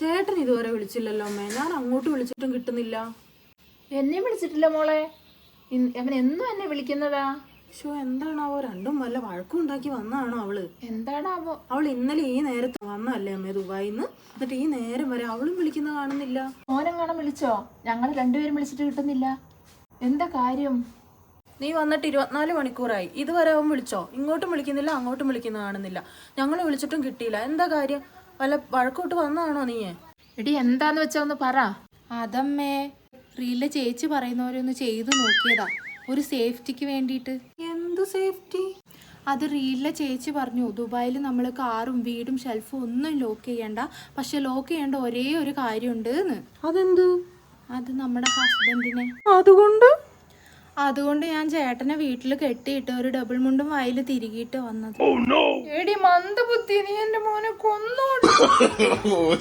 ചേട്ടൻ ഇതുവരെ വിളിച്ചില്ലല്ലോ അമ്മേ. ഞാൻ അങ്ങോട്ട് വിളിച്ചിട്ടും കിട്ടുന്നില്ല. എന്നെ വിളിച്ചിട്ടില്ല മോളെ. അവൻ എന്നും എന്നെ വിളിക്കുന്നതാ. ഷോ എന്താണാവോ? രണ്ടും വല്ല വഴക്കും ഉണ്ടാക്കി വന്നാണോ അവൾ? എന്താണാവോ? അവൾ ഇന്നലെ ഈ നേരത്ത് വന്നല്ലേ അമ്മേ ദുബായിന്ന്? എന്നിട്ട് ഈ നേരം വരെ അവളും വിളിക്കുന്ന കാണുന്നില്ല. മോനെങ്ങാണം വിളിച്ചോ? ഞങ്ങൾ രണ്ടുപേരും വിളിച്ചിട്ട് കിട്ടുന്നില്ല. എന്താ കാര്യം? നീ വന്നിട്ട് ഇരുപത്തിനാല് മണിക്കൂറായി. ഇതുവരെ അവൻ വിളിച്ചോ? ഇങ്ങോട്ടും വിളിക്കുന്നില്ല അങ്ങോട്ടും വിളിക്കുന്ന കാണുന്നില്ല. ഞങ്ങൾ വിളിച്ചിട്ടും കിട്ടിയില്ല. എന്താ കാര്യം? വല്ല വഴക്കോട്ട് വന്നതാണോ നീ എടി എന്താന്ന് വെച്ചാ ഒന്ന് പറ. അതമ്മേ റീലെ ചേച്ചി പറയുന്നവരൊന്ന് ചെയ്തു നോക്കിയതാ. ഒരു സേഫ്റ്റിക്ക് വേണ്ടിയിട്ട്. എന്ത് സേഫ്റ്റി? അത് റീലിലെ ചേച്ചി പറഞ്ഞു ദുബായിൽ നമ്മൾ കാറും വീടും ഷെൽഫും ഒന്നും ലോക്ക് ചെയ്യണ്ട. പക്ഷെ ലോക്ക് ചെയ്യേണ്ട ഒരേ ഒരു കാര്യമുണ്ട് എന്ന്. അതെന്ത്? അത് നമ്മുടെ ഹസ്ബൻഡിനെ. അതുകൊണ്ട്? അതുകൊണ്ട് ഞാൻ ചേട്ടനെ വീട്ടിൽ കെട്ടിയിട്ട് ഒരു ഡബിൾ മുണ്ടും വായിൽ തിരികിട്ട് വന്നത്. എടി മന്ദബുദ്ധി നീ എന്റെ മോനെ കൊന്നോടി